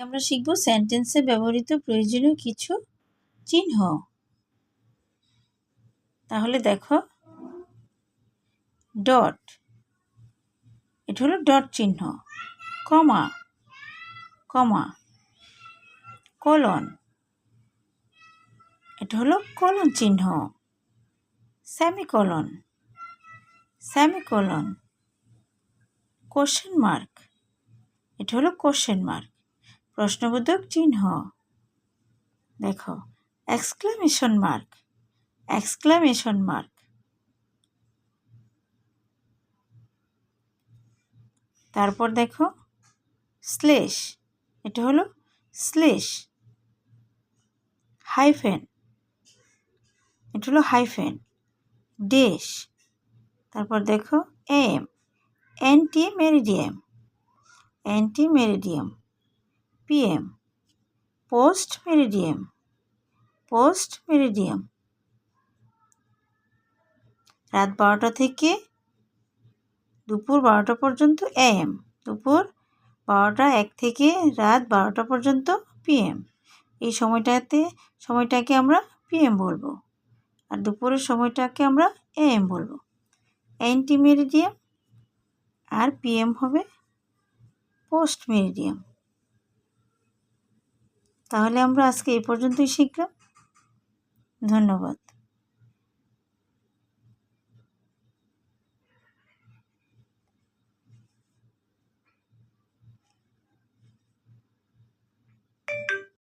আমরা শিখব সেন্টেন্সে ব্যবহৃত প্রয়োজনীয় কিছু চিহ্ন। তাহলে দেখো ডট এটা হলো ডট চিহ্ন কমা কমা কলন এটা হলো কলন চিহ্ন স্যামিকলন স্যামিকলন কোশ্চেন মার্ক এটা হলো কোশ্চেন মার্ক প্রশ্নবোধক চিহ্ন। দেখো এক্সক্লামেশন মার্ক এক্সক্লামেশন মার্ক তারপর দেখো স্লেশ এটা হলো স্লেশ হাইফেন এটা হলো হাইফেন ডেশ তারপর দেখো M ante meridiem ante meridiem PM post meridiem post meridiem রাত বারোটা থেকে দুপুর বারোটা পর্যন্ত এম দুপুর বারোটা এক থেকে রাত বারোটা পর্যন্ত পিএম এই সময়টাতে, সময়টাকে আমরা পিএম বলব। আর দুপুরের সময়টাকে আমরা এএম বলব। অ্যান্টি মেরিডিয়াম আর পিএম হবে পোস্ট মেরিডিয়াম তাহলে আমরা আজকে এ পর্যন্তই শিখলাম। ধন্যবাদ।